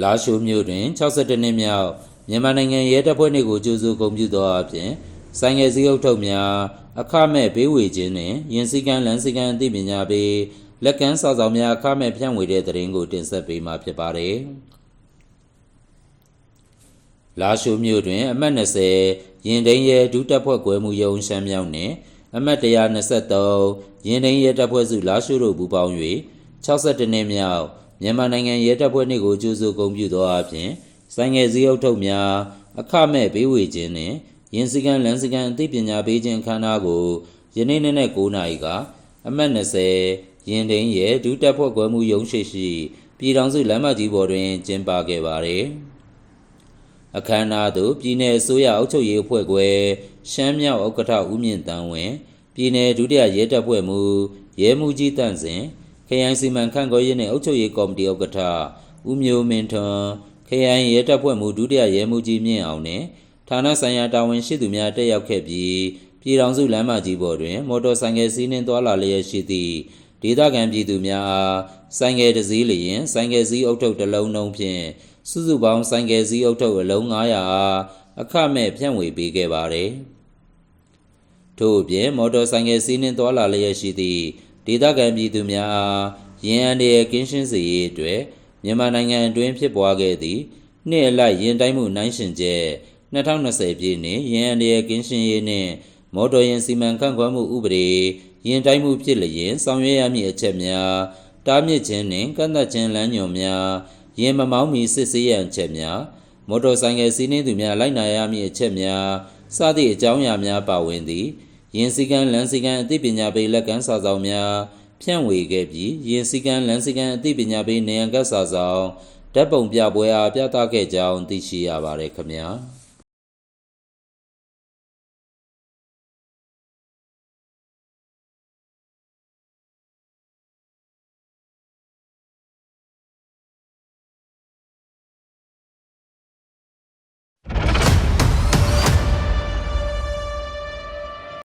လာရှိုမြို့တွင်62နှစ်မြောက်မြန်မာနိုင်ငံရဲတပ်ဖွဲ့နှင့်ကိုကြိုးစိုးဂုဏ်ပြုသောအပြင်ဆိုင်ငယ်စည်းအုပ်ထုပ်များအခမဲ့ပေးဝေခြင်းနှင့်ရင်စည်းကမ်းလမ်းစည်းကမ်းအသိပညာပေးလက်ကမ်းစာဆောင်များအခမဲ့ဖြန့်ဝေတဲ့တရင်ကိုတင်ဆက်ပေးမှာဖြစ်ပါတယ်။လာရှိုမြို့တွင် အမှတ်20ရင်တိန်ရဲဒုတပ်ဖွဲ့ကွယ်မှုရုံးရှမ်းမြောက်နှင့်အမှတ်123ရင်တိန်ရဲတပ်ဖွဲ့စုလာရှိုတို့ပူးပေါင်း၍62နှစ်မြောက် မြန်မာနိုင်ငံရဲတပ်ဖွဲ့နှင့်ကိုကြိုးစိုးဂုဏ်ပြုသောအပြင်ဆိုင်ငယ်စည်းအုပ်ထုပ်များအခမဲ့ပေးဝေခြင်းနှင့်ရင်စည်းကမ်းလမ်းစည်းကမ်းအသိပညာပေးခြင်းအခမ်းအနားကိုယနေ့နေ့နဲ့9နာရီကအမှတ်20ရင်တိန်ရဲဒုတပ်ဖွဲ့ကွယ်မှုရုံးရှိရှိပြည်ထောင်စုလမ်းမကြီးပေါ်တွင်ကျင်းပခဲ့ပါသည်။အခမ်းအနားသို့ပြည်내အစိုးရအုပ်ချုပ်ရေးအဖွဲ့ခွဲရှမ်းမြောက်ဥက္ကဋ္ဌဦးမြင့်တန်းဝင်းပြည်내ဒုတိယရဲတပ်ဖွဲ့မှူးရဲမှူးကြီးတန့်စင်ခ ရိုင်စီမံခန့်ခွဲရေးနှင့်အုပ်ချုပ်ရေးကော်မတီဥက္ကဋ္ဌဦးမျိုးမင်းထွန်းခရိုင်ရဲတပ်ဖွဲ့မှူးဒုတိယရဲမှူးကြီးမြင့်အောင်နှင့်ဌာနဆိုင်ရာတာဝန်ရှိသူများတက်ရောက်ခဲ့ပြီးပြည်ထောင်စုလမ်းမကြီးပေါ်တွင် မော်တော်ဆိုင်ကယ်စီးနှင်းသွားလာလျက်ရှိသည့်ဒေသခံပြည်သူများအားဆိုင်ကယ်တစ်စီးလျင်ဆိုင်ကယ်စီးအုပ်ထုပ်တစ်လုံးနှုံးဖြင့်စုစုပေါင်းဆိုင်ကယ်စီးအုပ်ထုပ်အလုံး900အားအခမဲ့ဖြန့်ဝေပေးခဲ့ပါတယ်။ထို့အပြင်မော်တော်ဆိုင်ကယ်စီးနှင်းသွားလာလျက်ရှိသည့် ဒေသခံပြည်သူများအားရင်းအန်ရဲ့ကင်းရှင်းစေရေးအတွက်မြန်မာနိုင်ငံအတွင်းဖြစ်ပွားခဲ့သည့်နှစ်အလိုက်ရင်တိုင်းမှုနိုင်ရှင်ချက်2020ပြည့်နှစ်ရင်းအန်ရဲ့ကင်းရှင်းရေးနှင့်မော်တော်ယာဉ်စီမံခန့်ခွဲမှုဥပဒေရင်တိုင်းမှုဖြစ်လျင်ဆောင်ရွက်ရမည့်အချက်များတားမြစ်ခြင်းနှင့်ကန့်သတ်ခြင်းလမ်းညွှန်များယာဉ်မမောင်းမီစစ်ဆေးရန်အချက်များမော်တော်ဆိုင်ကယ်စီးနှင်းသူများလိုက်နာရမည့်အချက်များစသည့်အကြောင်းအရာများပါဝင်သည် ယာဉ်စည်းကမ်းလမ်းစည်းကမ်းအသိပညာပေးလက်ကမ်းစာဆောင်များဖြန့်ဝေခဲ့ပြီးယာဉ်စည်းကမ်းလမ်းစည်းကမ်းအသိပညာပေးနေရန်ကတ်စာဆောင်ဓာတ်ပုံပြပွဲအားပြသခဲ့ကြောင်းသိရှိရပါတယ်ခင်ဗျာ။